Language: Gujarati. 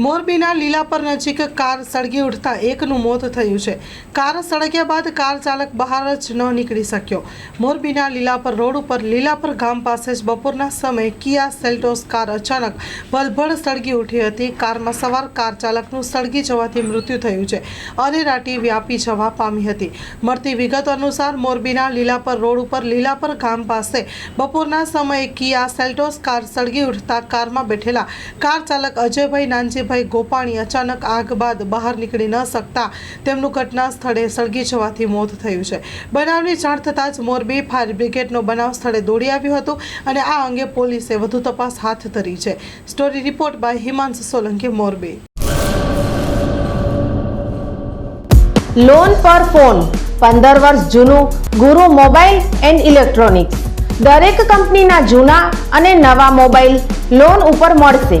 મોરબીના લીલાપર નજીક કાર સળગી ઉઠતા એકનું મોત થયું છે. કાર સળગ્યા બાદ કાર ચાલક બહાર જ ન નીકળી શક્યો. મોરબીના લીલાપર રોડ ઉપર લીલાપર ગામ પાસે જ બપોરના સમયે કિયા સેલ્ટોસ કાર અચાનક ભલભળ સળગી ઉઠી હતી. કારમાં સવાર કાર ચાલકનું સળગી જવાથી મૃત્યુ થયું છે. અરેરાટી વ્યાપી જવા પામી હતી. મળતી વિગત અનુસાર મોરબીના લીલાપર રોડ ઉપર લીલાપર ગામ પાસે બપોરના સમયે કિયા સેલ્ટોસ કાર સળગી ઉઠતા કારમાં બેઠેલા કાર ચાલક અજયભાઈ નાનજીભાઈ ગોપાણી અચાનક આગ બાદ બહાર નીકળી ન શકતા તેમનું ઘટના સ્થળે સળગી જવાથી મોત થયું છે. બનાવની જાણ થતાં જ મોરબી ફાયર બ્રિગેડનો બનાવ સ્થળે દોડી આવ્યું હતું અને આ અંગે પોલીસે વધુ તપાસ હાથ ધરી છે. Story report by Himansh Solanki, Morbi. Loan પર ફોન પંદર વર્ષ જૂનું ગુરુ મોબાઈલ એન્ડ ઇલેક્ટ્રોનિક્સ. દરેક કંપનીના જૂના અને નવા મોબાઈલ લોન ઉપર મળશે.